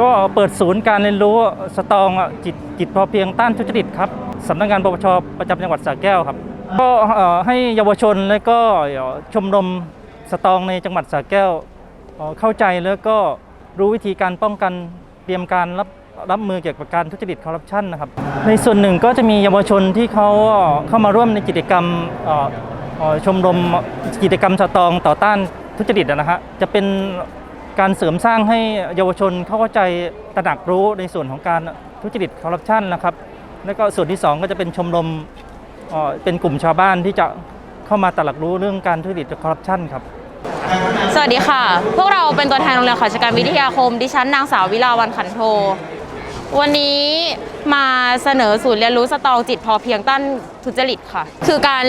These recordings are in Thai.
ก็เปิดศูนย์การเรียนรู้สตองจิตจิตพอเพียงต้านทุจริตครับสำนักงานปปชประจำจังหวัดสระแก้วครับ ก็ให้เยาวชนและก็ชมรมสตองในจังหวัดสระแก้วเข้าใจแล้วก็รู้วิธีการป้องกันเตรียมการรับรับมือเกี่ยวกับการทุจริตคอร์รัปชันนะครับ ในส่วนหนึ่งก็จะมีเยาวชนที่เขาเข้ามาร่วมในกิจกรรมชมรมกิจกรรมสตองต่อต้านทุจริตนะฮะจะเป็น การเสริมสร้างให้เยาวชนเข้าใจตระหนักรู้ในส่วนของการทุจริตคอร์รัปชันนะครับ แล้วก็ส่วนที่ 2 ก็จะเป็นชมรมเป็นกลุ่มชาวบ้านที่จะเข้ามาตระหนักรู้เรื่องการทุจริตคอร์รัปชันครับสวัสดีค่ะ พวกเราเป็นตัวแทนโรงเรียนขอชการวิทยาคม ดิฉันนางสาววิลาวันขันโท วันนี้มาเสนอศูนย์เรียนรู้สตองจิตพอเพียงต้านทุจริตค่ะ คือการ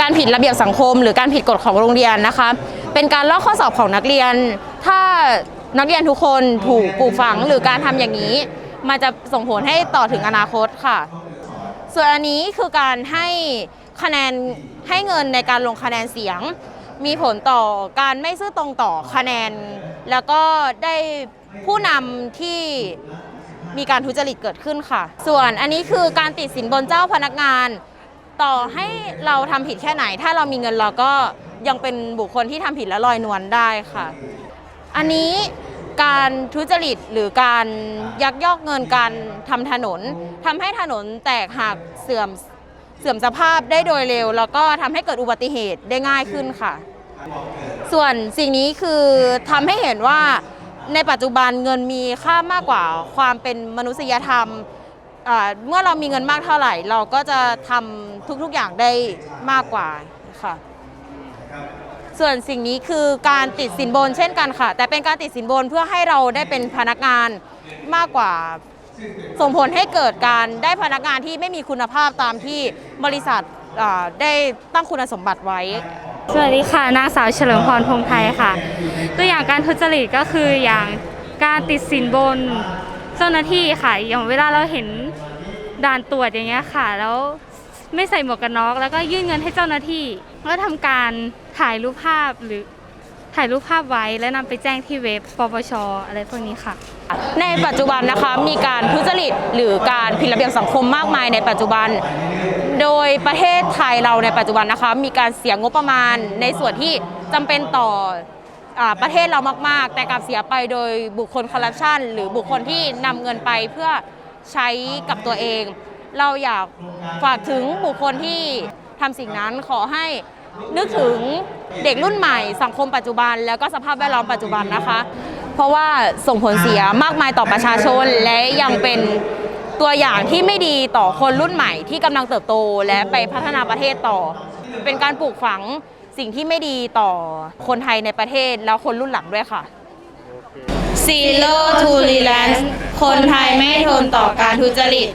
การผิดระเบียบสังคม หรือการผิดกฎของโรงเรียนนะคะ เป็นการลอกข้อสอบของนักเรียน ถ้านักเรียนทุกคนถูกปลูกฝังหรือการทำอย่างนี้ มันจะส่งผลให้ต่อถึงอนาคตค่ะ ส่วนอันนี้คือการให้คะแนนให้เงินในการลงคะแนนเสียง มีผลต่อการไม่ซื่อตรงต่อคะแนน แล้วก็ได้ผู้นำที่มีการทุจริตเกิดขึ้นค่ะ ส่วนอันนี้คือการติดสินบนเจ้าพนักงาน ต่อให้เราทำผิดแค่ไหน ถ้าเรามีเงินเราก็ ยังเป็นบุคคลที่ทำผิดและลอยนวลได้ค่ะ อันนี้การทุจริตหรือการยักยอกเงินการทำถนนทำให้ถนนแตกหักเสื่อมเสื่อมสภาพได้โดยเร็ว แล้วก็ทำให้เกิดอุบัติเหตุได้ง่ายขึ้นค่ะ ส่วนสิ่งนี้คือทำให้เห็นว่าในปัจจุบันเงินมีค่ามากกว่าความเป็นมนุษยธรรมเมื่อเรามีเงินมากเท่าไหร่ เราก็จะทำทุกๆอย่างได้มากกว่าค่ะ ส่วนสิ่งนี้คือการติดสินบนเช่นกันค่ะ แต่เป็นการติดสินบนเพื่อให้เราได้เป็นพนักงานมากกว่า ส่งผลให้เกิดการได้พนักงานที่ไม่มีคุณภาพตามที่บริษัทอ่าได้ตั้งคุณสมบัติไว้ สวัสดีค่ะ นางสาวเฉลิมพรพงษ์ไทยค่ะ ตัวอย่างการทุจริตก็คืออย่างการติดสินบนเจ้าหน้าที่ค่ะ อย่างเวลาเราเห็นด่านตรวจอย่างเงี้ยค่ะ แล้วไม่ใส่หมวกกันน็อกแล้วก็ยื่นเงินให้เจ้าหน้าที่ก็ทำการ ถ่ายรูปภาพหรือถ่ายรูปภาพไว้แล้วนำไปแจ้งที่เว็บปปชอะไรพวกนี้ค่ะ ในปัจจุบันนะคะมีการทุจริตหรือการผิดระเบียบสังคมมากมายในปัจจุบัน โดยประเทศไทยเราในปัจจุบันนะคะ มีการเสียงบประมาณในส่วนที่จำเป็นต่ออาประเทศเรามาก ๆ แต่กลับเสียไปโดยบุคคลคอร์รัปชันหรือบุคคลที่นำเงินไปเพื่อใช้กับตัวเอง เราอยากฝากถึงบุคคลที่ทำสิ่งนั้นขอให้ นึกถึงเด็กรุ่นใหม่สังคมปัจจุบัน แล้วก็สภาพแวดล้อมปัจจุบันนะคะ เพราะว่าส่งผลเสียมากมายต่อประชาชนและยังเป็นตัวอย่างที่ไม่ดีต่อคนรุ่นใหม่ที่กำลังเติบโตและไปพัฒนาประเทศต่อ เป็นการปลูกฝังสิ่งที่ไม่ดีต่อคนไทยในประเทศแล้วคนรุ่นหลังด้วยค่ะ Zero Tolerance คนไทยไม่ทนต่อการทุจริต